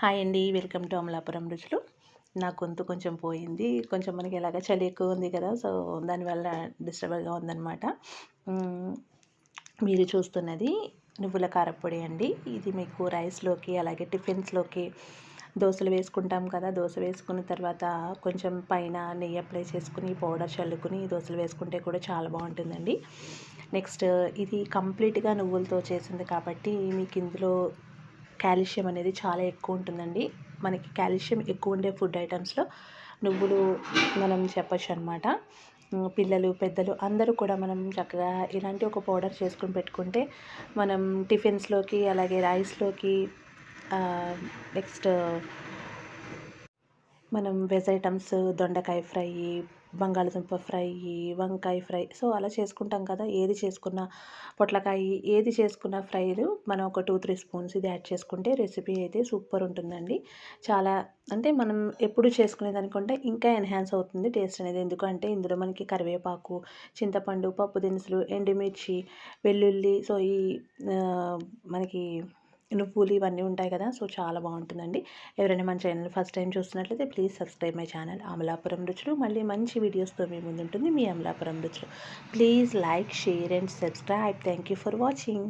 Hi అండి. Welcome to Amalapuram రుచులు. నా గొంతు కొంచెం పోయింది. కొంచెం మనకి ఎలాగ చలి ఎక్కువ ఉంది కదా సో దానివల్ల డిస్టర్బ్గా ఉందన్నమాట. మీరు చూస్తున్నది నువ్వుల కారపొడి అండి. ఇది మీకు రైస్లోకి అలాగే టిఫిన్స్లోకి దోశలు వేసుకుంటాం కదా దోశ వేసుకున్న తర్వాత కొంచెం పైన నెయ్యి అప్లై చేసుకుని పౌడర్ చల్లుకుని దోశలు వేసుకుంటే కూడా చాలా బాగుంటుందండి. నెక్స్ట్ ఇది కంప్లీట్గా నువ్వులతో చేసింది కాబట్టి మీకు ఇందులో కాల్షియం అనేది చాలా ఎక్కువ ఉంటుందండి. మనకి కాల్షియం ఎక్కువ ఉండే ఫుడ్ ఐటమ్స్లో నువ్వులు మనం చెప్పచ్చు అనమాట పిల్లలు పెద్దలు అందరూ కూడా మనం చక్కగా ఇలాంటి ఒక పౌడర్ చేసుకుని పెట్టుకుంటే మనం టిఫిన్స్లోకి అలాగే రైస్లోకి నెక్స్ట్ మనం వెజ్ ఐటమ్స్ దొండకాయ ఫ్రై బంగాళదుంప ఫ్రై వంకాయ ఫ్రై సో అలా చేసుకుంటాం కదా. ఏది చేసుకున్న పొట్లకాయ ఏది చేసుకున్న ఫ్రైలు మనం ఒక టూ త్రీ స్పూన్స్ ఇది యాడ్ చేసుకుంటే రెసిపీ అయితే సూపర్ ఉంటుందండి. చాలా అంటే మనం ఎప్పుడు చేసుకునే అనుకుంటే ఇంకా ఎన్హాన్స్ అవుతుంది టేస్ట్ అనేది. ఎందుకంటే ఇందులో మనకి కరివేపాకు చింతపండు పప్పు దినుసులు ఎండుమిర్చి వెల్లుల్లి సో ఈ మనకి నువ్వులు ఇవన్నీ ఉంటాయి కదా సో చాలా బాగుంటుందండి. ఎవరైనా మన ఛానల్ ఫస్ట్ టైం చూస్తున్నట్లయితే please subscribe my channel Amalapuram రుచులు. మళ్ళీ మంచి వీడియోస్తో మీ ముందు ఉంటుంది మీ అమలాపురం రుచులు. Please like share and subscribe. Thank you for watching.